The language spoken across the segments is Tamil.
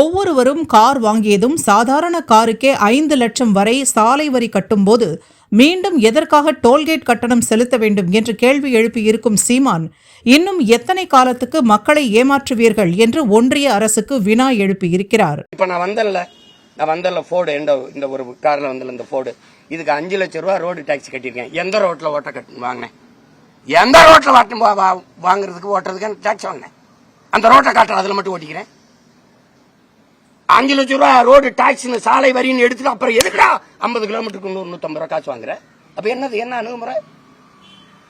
ஒவ்வொருவரும் கார் வாங்கியதும் சாதாரண காருக்கே ஐந்து லட்சம் வரை சாலை வரி கட்டும்போது மீண்டும் எதற்காக டோல்கேட் கட்டணம் செலுத்த வேண்டும் என்று கேள்வி எழுப்பியிருக்கும் சீமான் இன்னும் எத்தனை காலத்துக்கு மக்களை ஏமாற்றுவீர்கள்? என்று ஒன்றிய அரசுக்கு வினா எழுப்பியிருக்கிறார். இப்போ நான் வந்தல நான் வந்தல ஃபோர்டு இந்த இந்த ஒரு காரில் வந்தல இந்த ஃபோர்டு இதுக்கு அஞ்சு லட்சம் ரூபா ரோடு டாக்ஸி கட்டியிருக்கேன். எந்த ரோட்டில் ஓட்ட கட்டு வாங்கினேன். எந்த ரோட்டில் வாங்குறதுக்கு ஓட்டுறதுக்கு டாக்ஸ் வாங்கினேன். அந்த ரோட்டை காட்டுற அதில் மட்டும் ஓட்டிக்கிறேன். அஞ்சு லட்சம் ரூபா ரோடு டாக்ஸின்னு சாலை வரின்னு எடுத்துட்டு அப்புறம் எதுக்குடா ஐம்பது கிலோமீட்டருக்கு நூறு நூற்றம்பது ரூபா காசு வாங்குற? அப்போ என்னது என்ன அணுகுமுறை?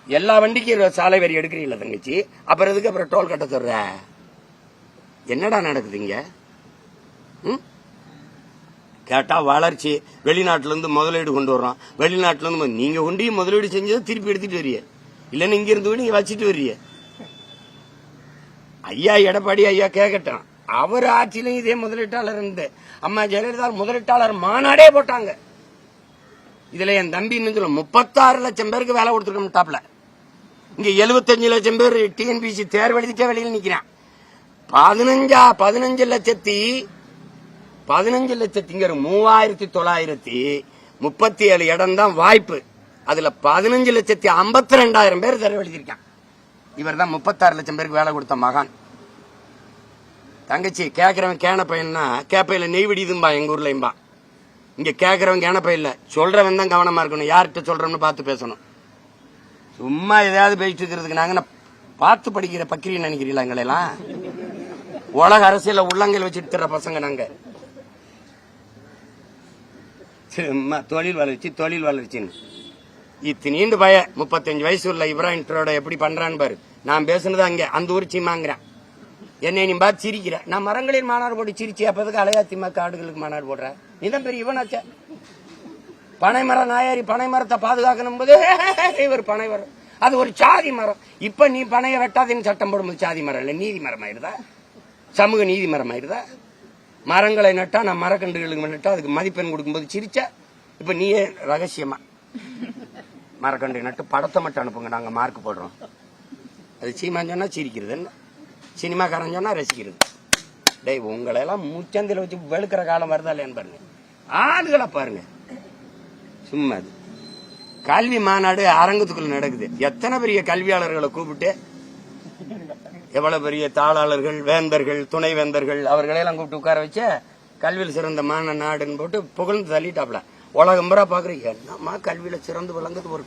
எல்லா வண்டிக்கும் சாலை வரி எடுக்கிறீங்களா தங்கச்சி? அப்புறம் எதுக்கு அப்புறம் டோல் கட்ட தர்ற என்னடா நடக்குதுங்க ம்? கேட்டா வளர்ச்சி. வெளிநாட்டிலேருந்து முதலீடு கொண்டு வர்றோம். வெளிநாட்டிலேருந்து நீங்கள் நீங்க கொண்டு முதலீடு செஞ்சதை திருப்பி எடுத்துட்டு வரிய இல்லைன்னு இங்கேருந்து நீங்க வச்சுட்டு வரிய ஐயா எடப்பாடி ஐயா கேட்கட்டான் அவர் ஆட்சியிலும் இதே முதலீட்டாளர் இருந்து அம்மா ஜெயலலிதா முதலீட்டாளர் மாநாடே போட்டாங்க. இதுல என் தம்பி இன்னும் சொல்ல முப்பத்தாறு லட்சம் பேருக்கு வேலை கொடுத்துருக்கோம் டாப்ல இங்க 75 லட்சம் பேர் டிஎன்பிசி தேர்வு எழுதிட்டே வெளியில் நிக்கிறான். பதினஞ்சா பதினஞ்சு லட்சத்தி பதினஞ்சு லட்சத்திங்கிற மூவாயிரத்தி தொள்ளாயிரத்தி முப்பத்தி ஏழு இடம் தான் வாய்ப்பு. அதுல பதினஞ்சு லட்சத்தி ஐம்பத்தி ரெண்டாயிரம் பேர் தேர்வு எழுதியிருக்கான் இவர் தான் முப்பத்தாறு லட்சம் பேருக்கு வேலை கொடுத்த மகான். தங்கச்சி கேட்குறவன் கேன பையன்னா கேப்பையில நெய் விடியுதும்பா எங்கள் ஊர்லையும்பா. இங்கே கேட்குறவன் கேன பையில சொல்கிறவன் தான் கவனமாக இருக்கணும். யார்கிட்ட சொல்கிறோம்னு பார்த்து பேசணும். சும்மா எதாவது பேசிட்டு இருக்கிறதுக்கு நாங்க பார்த்து படிக்கிற பக்கிரின்னு நினைக்கிறீங்களா எங்களெல்லாம் உலக அரசியலில் உள்ளங்கையில் வச்சுட்டு பசங்க நாங்கள் சும்மா தொழில் வளர்ச்சி தொழில் வளர்ச்சின்னு. இத்தினீண்டு பய முப்பத்தஞ்சு வயசு உள்ள இப்ராஹிம் எப்படி பண்ணுறான்னு பாரு. நான் பேசுனது அங்கே அந்த ஊர் சீமாங்கிறேன். என்னை நீ பார்த்து சிரிக்கிற. நான் மரங்களின் மாநாடு போட்டு சிரிச்சு அப்பதுக்கு அலையா திமுக ஆடுகளுக்கு மாநாடு போடுறேன். நீ தான் பெரிய இவனாச்சே. பனைமர நாயாரி பனை மரத்தை பாதுகாக்கணும் போது இவர் பனை மரம். அது ஒரு சாதி மரம். இப்ப நீ பனையை வெட்டாதேன்னு சட்டம் போடும்போது சாதி மரம் இல்லை நீதி மரம் ஆயிருதா சமூக நீதி மரம் ஆயிருதா மரங்களை நட்டா நான் மரக்கன்றுகளுக்கு நட்டா அதுக்கு மதிப்பெண் கொடுக்கும்போது சிரிச்ச இப்ப நீயே ரகசியமா. மரக்கன்று நட்டு படத்தை மட்டும் அனுப்புங்க நாங்க மார்க் போடுறோம். அது சீமான் சொன்னா சிரிக்கிறது என்ன? சினிமாக்காரன் சொன்னா ரசிக்கிறது. டேய் உங்களை எல்லாம் முச்சந்தில வச்சு வெளுக்கிற காலம் வருதா இல்லையான்னு பாருங்க. ஆளுகளை பாருங்க. சும்மா அது. கல்வி மாநாடு அரங்கத்துக்குள்ள நடக்குது. எத்தனை பெரிய கல்வியாளர்களை கூப்பிட்டு? எவ்வளவு பெரிய தாளாளர்கள் வேந்தர்கள் துணை வேந்தர்கள் அவர்களையெல்லாம் கூப்பிட்டு உட்கார வச்சு கல்வியில் சிறந்த மான நாடுன்னு போட்டு புகழ்ந்து தள்ளிட்டாப்ல. உலகம் பூரா பாக்குறீங்க என்னம்மா கல்வியில சிறந்து விளங்குது ஒரு